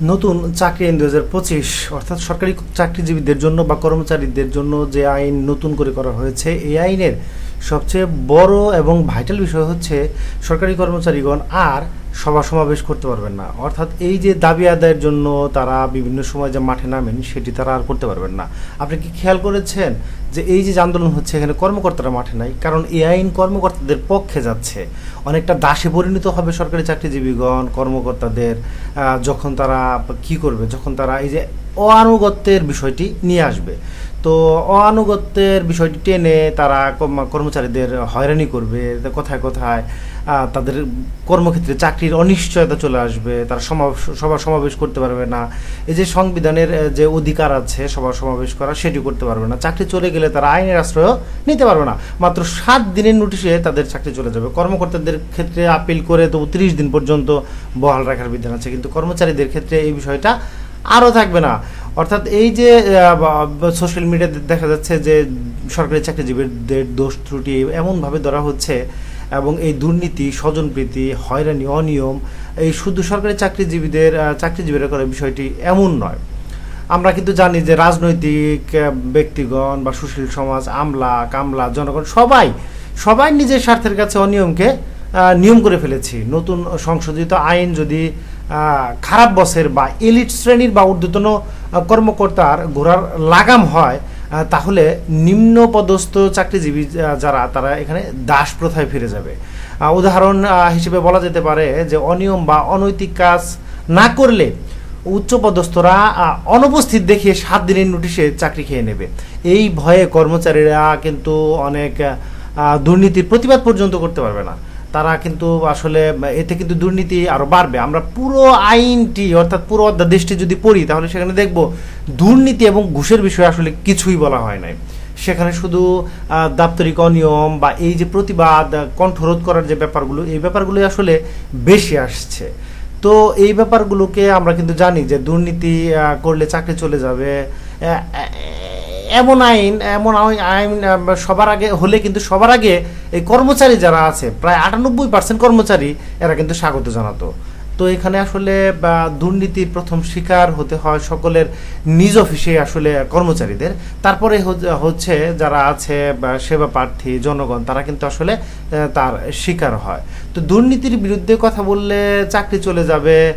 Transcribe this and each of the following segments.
নতুন চাকরি আইন দু পঁচিশ, অর্থাৎ সরকারি চাকরিজীবীদের জন্য বা কর্মচারীদের জন্য যে আইন নতুন করে করা হয়েছে, এই আইনের সবচেয়ে বড় এবং ভাইটাল বিষয় হচ্ছে সরকারি কর্মচারীগণ আর সভা সমাবেশ করতে পারবেন না। অর্থাৎ এই যে দাবি আদায়ের জন্য তারা বিভিন্ন সময় যে মাঠে নামেন, সেটি তারা আর করতে পারবেন না। আপনি কি খেয়াল করেছেন যে এই যে আন্দোলন হচ্ছে, এখানে কর্মকর্তারা মাঠে নাই? কারণ এই আইন কর্মকর্তাদের পক্ষে যাচ্ছে। অনেকটা দাসে পরিণত হবে সরকারি চাকরিজীবীগণ, কর্মকর্তাদের যখন তারা কি করবে, যখন তারা এই যে অআনুগত্যের বিষয়টি নিয়ে আসবে। তো অআনুগত্যের বিষয়টি টেনে তারা কর্মচারীদের হয়রানি করবে কোথায় কোথায় তাদের কর্মক্ষেত্রে চাকরির অনিশ্চয়তা চলে আসবে, তারা সমাবেশ সভা সমাবেশ করতে পারবে না। এই যে সংবিধানের যে অধিকার আছে সভা সমাবেশ করা সেটি করতে পারবে না। চাকরি চলে গেলে তারা আইনের আশ্রয়ও নিতে পারবে না। মাত্র সাত দিনের নোটিশে তাদের চাকরি চলে যাবে। কর্মকর্তাদের ক্ষেত্রে আপিল করে তবু তিরিশ দিন পর্যন্ত বহাল রাখার বিধান আছে। কিন্তু কর্মচারীদের ক্ষেত্রে এই বিষয়টা আরও থাকবে না। অর্থাৎ এই যে সোশ্যাল মিডিয়াতে দেখা যাচ্ছে যে সরকারি চাকরিজীবীদের দোষ ত্রুটি এমনভাবে ধরা হচ্ছে এবং এই দুর্নীতি, স্বজনপ্রীতি, হয়রানি, অনিয়ম, এই শুধু সরকারি চাকরিজীবীদের চাকরিজীবীরা করে বিষয়টি এমন নয়। আমরা কিন্তু জানি যে রাজনৈতিক ব্যক্তিগণ বা সুশীল সমাজ, আমলা, কামলা, জনগণ, সবাই সবাই নিজের স্বার্থের কাছে অনিয়মকে নিয়ম করে ফেলেছি। নতুন সংশোধিত আইন যদি খারাপ বসের বা এলিট শ্রেণির বা ঊর্ধ্বতন কর্মকর্তার ঘোরার লাগাম হয় তাহলে নিম্ন পদস্থ চাকরিজীবী যারা, তারা এখানে দাস প্রথায় ফিরে যাবে। উদাহরণ হিসেবে বলা যেতে পারে যে অনিয়ম বা অনৈতিক কাজ না করলে উচ্চপদস্থরা অনুপস্থিত দেখিয়ে সাত দিনের নোটিশে চাকরি খেয়ে নেবে। এই ভয়ে কর্মচারীরা কিন্তু অনেক দুর্নীতির প্রতিবাদ পর্যন্ত করতে পারবে না। তারা কিন্তু আসলে, এতে কিন্তু দুর্নীতি আরও বাড়বে। আমরা পুরো আইনটি, অর্থাৎ পুরো অধ্যাদেশটি যদি পড়ি, তাহলে সেখানে দেখব দুর্নীতি এবং ঘুষের বিষয়ে আসলে কিছুই বলা হয় নাই। সেখানে শুধু দাপ্তরিক অনিয়ম বা এই যে প্রতিবাদ কণ্ঠরোধ করার যে ব্যাপারগুলো, এই ব্যাপারগুলোই আসলে বেশি আসছে। তো এই ব্যাপারগুলোকে আমরা কিন্তু জানি যে দুর্নীতি করলে চাকরি চলে যাবে। এমন আইন, এমন আই- আইন সবার আগে, হলে কিন্তু সবার আগে এই কর্মচারী যারা আছে, প্রায় আটানব্বই পার্সেন্ট কর্মচারী এরা কিন্তু স্বাগত জানাতো। তো এখানে আসলে দুর্নীতির প্রথম শিকার হতে হয় সকলের নিজ অফিসে আসলে কর্মচারীদের। তারপরে হচ্ছে- যারা আছে সেবা প্রার্থী জনগণ, তারা কিন্তু আসলে তার শিকার হয়। তো দুর্নীতির বিরুদ্ধে কথা বললে চাকরি চলে যাবে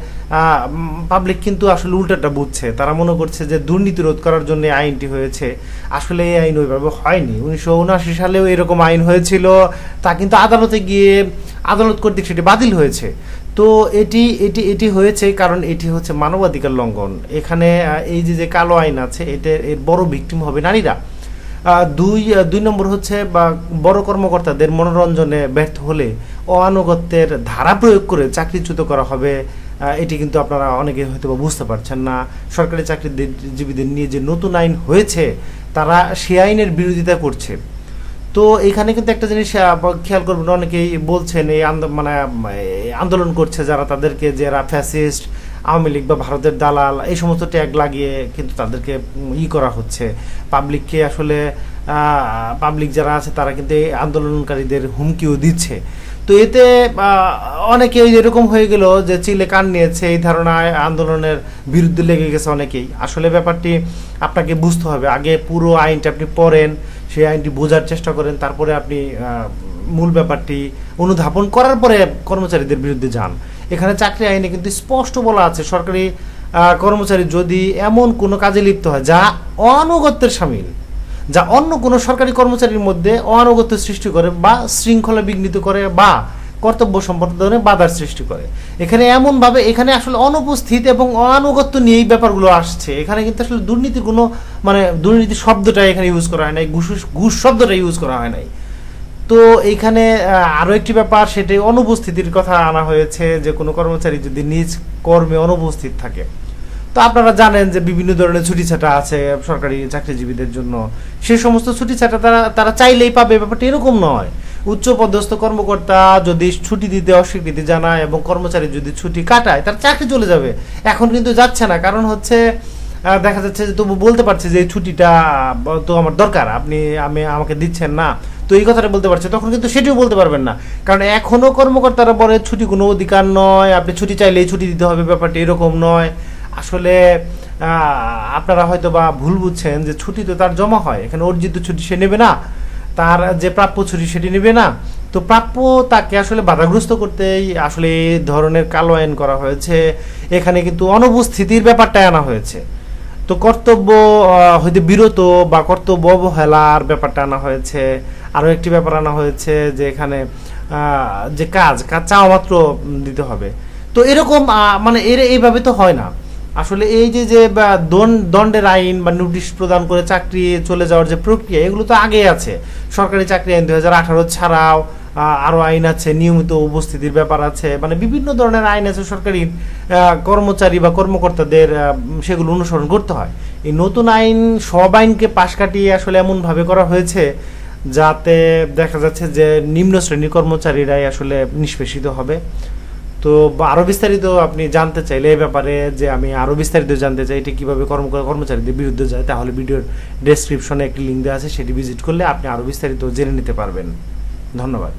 পাবলিক কিন্তু আসলে উল্টাটা বুঝছে। তারা মনে করছে যে দুর্নীতি রোধ করার জন্য আইনটি হয়েছে। আসলে এই আইন ওইভাবে হয়নি। উনিশশো উনআশি সালেও এরকম আইন হয়েছিল। তা কিন্তু আদালতে গিয়ে আদালত কর্তৃক সেটি বাতিল হয়েছে। তো এটি এটি এটি হয়েছে কারণ এটি হচ্ছে মানবাধিকার লঙ্ঘন। এখানে এই যে যে কালো আইন আছে এটা এর বড় ভিকটিম হবে নারীরা। দুই দুই নম্বর হচ্ছে, বা বড় কর্মকর্তাদের মনোরঞ্জনে ব্যর্থ হলে অআনুগত্যের ধারা প্রয়োগ করে চাকরিচ্যুত করা হবে। এটি কিন্তু আপনারা অনেকে হয়তো বুঝতে পারছেন না। সরকারি চাকরিজীবীদের নিয়ে যে নতুন আইন হয়েছে, তারা সে আইনের বিরোধিতা করছে। তো এখানে কিন্তু একটা জিনিস খেয়াল করবেন, অনেকেই বলছেন এই মানে আন্দোলন করছে যারা তাদেরকে যারা ফ্যাসিস্ট আওয়ামী লীগ বা ভারতের দালাল, এই সমস্ত ট্যাগ লাগিয়ে কিন্তু তাদেরকে ই করা হচ্ছে। পাবলিককে আসলে পাবলিক যারা আছে তারা কিন্তু এই আন্দোলনকারীদের হুমকিও দিচ্ছে। তো এতে আহ, অনেকে ওই এরকম হয়ে গেল যে চিলে কান নিয়েছে এই ধারণায় আন্দোলনের বিরুদ্ধে লেগে গেছে অনেকেই। আসলে ব্যাপারটি আপনাকে বুঝতে হবে। আগে পুরো আইনটা আপনি পড়েন সেই আইনটি বোঝার চেষ্টা করেন তারপরে আপনি মূল ব্যাপারটি অনুধাবন করার পরে কর্মচারীদের বিরুদ্ধে যান। এখানে চাকরি আইনে কিন্তু স্পষ্ট বলা আছে সরকারি কর্মচারী যদি এমন কোনো কাজে লিপ্ত হয় যা অনানুগত্যের সামিল যা অন্য কোনো সরকারি কর্মচারীর মধ্যে অনানুগত্য সৃষ্টি করে বা শৃঙ্খলা বিঘ্নিত করে বা কর্তব্য সম্পাদনে বাধার সৃষ্টি করে। এখানে এমনভাবে এখানে আসলে অনুপস্থিত এবং অনানুগত্য নিয়ে এই ব্যাপারগুলো আসছে। এখানে কিন্তু আসলে দুর্নীতির কোনো মানে দুর্নীতি শব্দটা এখানে ইউজ করা হয় নাই ঘুষ ঘুষ শব্দটা ইউজ করা হয় নাই। তো এইখানে আহ, আরও একটি ব্যাপার সেটি অনুপস্থিতির কথা আনা হয়েছে যে কোনো কর্মচারী যদি নিজ কর্মে অনুপস্থিত থাকে। তো আপনারা জানেন যে বিভিন্ন ধরনের ছুটি ছাটা আছে সরকারি চাকরিজীবীদের জন্য। সেই সমস্ত ছুটি ছাটা তারা তারা চাইলেই পাবে, ব্যাপারটা এরকম নয়। উচ্চ পদস্থ কর্মকর্তা যদি ছুটি দিতে অস্বীকৃতি জানায় এবং কর্মচারী যদি ছুটি কাটায়, তার চাকরি চলে যাবে। এখন কিন্তু যাচ্ছে না, কারণ হচ্ছে দেখা যাচ্ছে যে তবু বলতে পারছে যে এই ছুটিটা তো আমার দরকার, আপনি, আমি, আমাকে দিচ্ছেন না। তো এই কথাটা বলতে পারছে, তখন কিন্তু সেটিও বলতে পারবেন না। কারণ এখনও কর্মকর্তারা বলে ছুটি কোনো অধিকার নয়, আপনি ছুটি চাইলেই ছুটি দিতে হবে, ব্যাপারটা এরকম নয়। আসলে আপনারা হয়তো বা ভুল বুঝছেন যে ছুটি তো তার জমা হয়। এখানে অর্জিত ছুটি সে নেবে না, তার যে প্রাপ্য ছুটি সেটি নেবে না। তো প্রাপ্য তাকে আসলে বাধাগ্রস্ত করতেই আসলে এই ধরনের কালো আইন করা হয়েছে। এখানে কিন্তু অনুপস্থিতির ব্যাপারটা আনা হয়েছে। তো কর্তব্য হইতে বিরত বা কর্তব্য অবহেলার ব্যাপারটা আনা হয়েছে। আরও একটি ব্যাপার আনা হয়েছে যে এখানে যে কাজ কাজ চাওয়া মাত্র দিতে হবে। তো এরকম মানে এর, এইভাবে তো হয় না। আসলে এই যে যে দণ্ডের আইন বা নোটিশ প্রদান করে চাকরি চলে যাওয়ার যে প্রক্রিয়া, এগুলো তো আগেই আছে। সরকারি চাকরি আইন দু হাজার আঠারো ছাড়াও আরও আইন আছে, নিয়মিত উপস্থিতির ব্যাপার আছে। মানে বিভিন্ন ধরনের আইন আছে সরকারি কর্মচারী বা কর্মকর্তাদের সেগুলো অনুসরণ করতে হয়। এই নতুন আইন, সব আইনকে পাশ কাটিয়ে আসলে এমনভাবে করা হয়েছে যাতে দেখা যাচ্ছে যে নিম্ন শ্রেণির কর্মচারীরাই আসলে নিষ্পেষিত হবে। তো আরও আরও বিস্তারিত আপনি জানতে চাইলে এই ব্যাপারে যে আমি আরও বিস্তারিত জানতে চাই, এটি কীভাবে কর্ম, কর্মচারীদের বিরুদ্ধে যায়, তাহলে ভিডিওর ডেসক্রিপশনে একটি লিঙ্ক দেওয়া আছে, সেটি ভিজিট করলে আপনি আরও বিস্তারিত জেনে নিতে পারবেন। ধন্যবাদ।